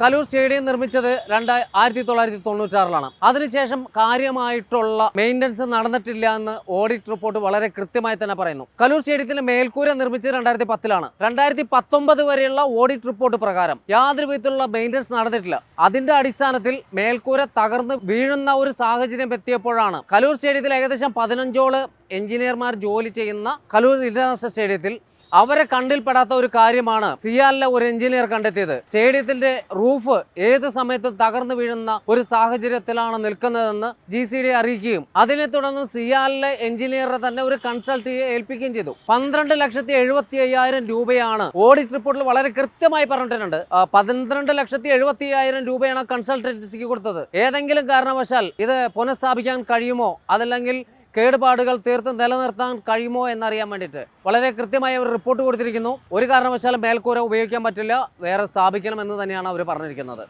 Kaloor stadium നിർമ്മിച്ചത് രണ്ട് ആയിരത്തി തൊള്ളായിരത്തി തൊണ്ണൂറ്റാറിലാണ്. അതിനുശേഷം കാര്യമായിട്ടുള്ള മെയിന്റനൻസ് നടന്നിട്ടില്ല എന്ന് ഓഡിറ്റ് റിപ്പോർട്ട് വളരെ കൃത്യമായി തന്നെ പറയുന്നു. കലൂർ സ്റ്റേഡിയത്തിന്റെ മേൽക്കൂര നിർമ്മിച്ചത് രണ്ടായിരത്തി പത്തിലാണ്. രണ്ടായിരത്തി പത്തൊമ്പത് വരെയുള്ള ഓഡിറ്റ് റിപ്പോർട്ട് പ്രകാരം യാതൊരു വിധത്തിലുള്ള മെയിന്റനൻസ് നടന്നിട്ടില്ല. അതിന്റെ അടിസ്ഥാനത്തിൽ മേൽക്കൂര തകർന്ന് വീഴുന്ന ഒരു സാഹചര്യം എത്തിയപ്പോഴാണ് കലൂർ സ്റ്റേഡിയത്തിൽ ഏകദേശം പതിനഞ്ചോളം എഞ്ചിനീയർമാർ ജോലി ചെയ്യുന്ന കലൂർ ഇന്റർനാഷണൽ സ്റ്റേഡിയത്തിൽ അവരെ കണ്ടിൽപ്പെടാത്ത ഒരു കാര്യമാണ് സിയാലിലെ ഒരു എഞ്ചിനീയർ കണ്ടെത്തിയത്. സ്റ്റേഡിയത്തിന്റെ റൂഫ് ഏത് സമയത്തും തകർന്നു വീഴുന്ന ഒരു സാഹചര്യത്തിലാണ് നിൽക്കുന്നതെന്ന് ജി സി ഡി അറിയിക്കുകയും അതിനെ തുടർന്ന് സിയാലിലെ എഞ്ചിനീയറെ തന്നെ ഒരു കൺസൾട്ട് ഏൽപ്പിക്കുകയും ചെയ്തു. പന്ത്രണ്ട് ലക്ഷത്തി എഴുപത്തി അയ്യായിരം രൂപയാണ് ഓഡിറ്റ് റിപ്പോർട്ടിൽ വളരെ കൃത്യമായി പറഞ്ഞിട്ടുണ്ട്. പന്ത്രണ്ട് ലക്ഷത്തി എഴുപത്തി അയ്യായിരം രൂപയാണ് കൺസൾട്ടൻസിക്ക് കൊടുത്തത്. ഏതെങ്കിലും കാരണവശാൽ ഇത് പുനഃസ്ഥാപിക്കാൻ കഴിയുമോ? അതല്ലെങ്കിൽ കേടുപാടുകൾ തീർത്ത് നിലനിർത്താൻ കഴിയുമോ എന്നറിയാൻ വേണ്ടിയിട്ട് വളരെ കൃത്യമായ ഒരു റിപ്പോർട്ട് കൊടുത്തിരിക്കുന്നു. ഒരു കാരണവശാലും മേൽക്കൂര ഉപയോഗിക്കാൻ പറ്റില്ല. വേറെ സ്ഥാപിക്കണം എന്ന് തന്നെയാണ് അവർ പറഞ്ഞിരിക്കുന്നത്.